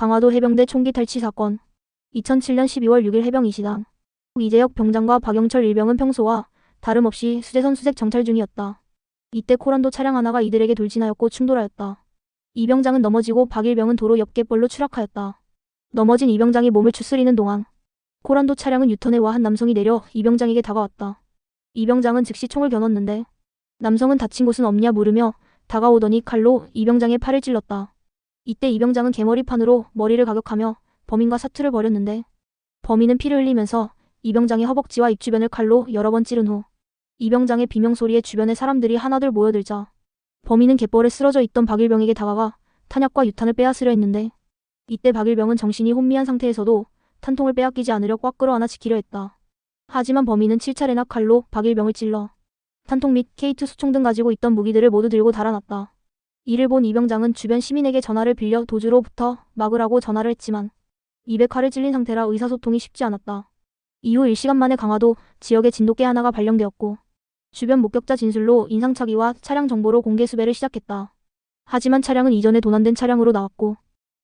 강화도 해병대 총기 탈취 사건 2007년 12월 6일 해병 이시당 이재혁 병장과 박영철 일병은 평소와 다름없이 수제선 수색 정찰 중이었다. 이때 코란도 차량 하나가 이들에게 돌진하였고 충돌하였다. 이 병장은 넘어지고 박일병은 도로 옆 갯벌로 추락하였다. 넘어진 이 병장이 몸을 추스리는 동안 코란도 차량은 유턴해 와한 남성이 내려 이 병장에게 다가왔다. 이 병장은 즉시 총을 겨눴는데 남성은 다친 곳은 없냐 물으며 다가오더니 칼로 이 병장의 팔을 찔렀다. 이때 이 병장은 개머리판으로 머리를 가격하며 범인과 사투를 벌였는데 범인은 피를 흘리면서 이 병장의 허벅지와 입 주변을 칼로 여러 번 찌른 후 이 병장의 비명소리에 주변의 사람들이 하나둘 모여들자 범인은 갯벌에 쓰러져 있던 박일병에게 다가가 탄약과 유탄을 빼앗으려 했는데 이때 박일병은 정신이 혼미한 상태에서도 탄통을 빼앗기지 않으려 꽉 끌어안아 지키려 했다. 하지만 범인은 7차례나 칼로 박일병을 찔러 탄통 및 K2 수총 등 가지고 있던 무기들을 모두 들고 달아났다. 이를 본 이병장은 주변 시민에게 전화를 빌려 도주로부터 막으라고 전화를 했지만 입에 칼을 찔린 상태라 의사소통이 쉽지 않았다. 이후 1시간 만에 강화도 지역에 진돗개 하나가 발령되었고 주변 목격자 진술로 인상착의와 차량 정보로 공개 수배를 시작했다. 하지만 차량은 이전에 도난된 차량으로 나왔고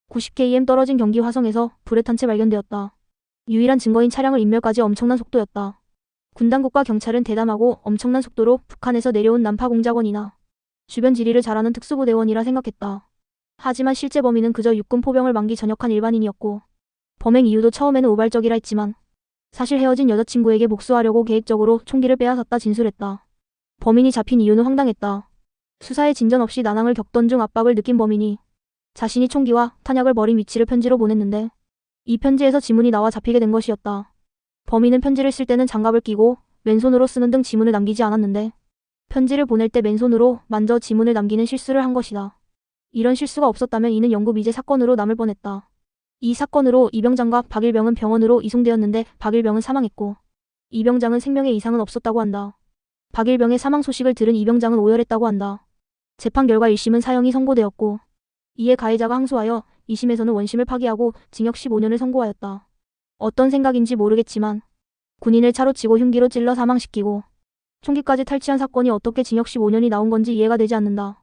90km 떨어진 경기 화성에서 불에 탄 채 발견되었다. 유일한 증거인 차량을 인멸까지 엄청난 속도였다. 군 당국과 경찰은 대담하고 엄청난 속도로 북한에서 내려온 난파 공작원이나 주변 지리를 잘 아는 특수부대원이라 생각했다. 하지만 실제 범인은 그저 육군 포병을 만기 전역한 일반인이었고 범행 이유도 처음에는 우발적이라 했지만 사실 헤어진 여자친구에게 복수하려고 계획적으로 총기를 빼앗았다 진술했다. 범인이 잡힌 이유는 황당했다. 수사에 진전 없이 난항을 겪던 중 압박을 느낀 범인이 자신이 총기와 탄약을 버린 위치를 편지로 보냈는데 이 편지에서 지문이 나와 잡히게 된 것이었다. 범인은 편지를 쓸 때는 장갑을 끼고 왼손으로 쓰는 등 지문을 남기지 않았는데 편지를 보낼 때 맨손으로 만져 지문을 남기는 실수를 한 것이다. 이런 실수가 없었다면 이는 영구 미제 사건으로 남을 뻔했다. 이 사건으로 이병장과 박일병은 병원으로 이송되었는데 박일병은 사망했고 이병장은 생명에 이상은 없었다고 한다. 박일병의 사망 소식을 들은 이병장은 오열했다고 한다. 재판 결과 1심은 사형이 선고되었고 이에 가해자가 항소하여 2심에서는 원심을 파기하고 징역 15년을 선고하였다. 어떤 생각인지 모르겠지만 군인을 차로 치고 흉기로 찔러 사망시키고 총기까지 탈취한 사건이 어떻게 징역 15년이 나온 건지 이해가 되지 않는다.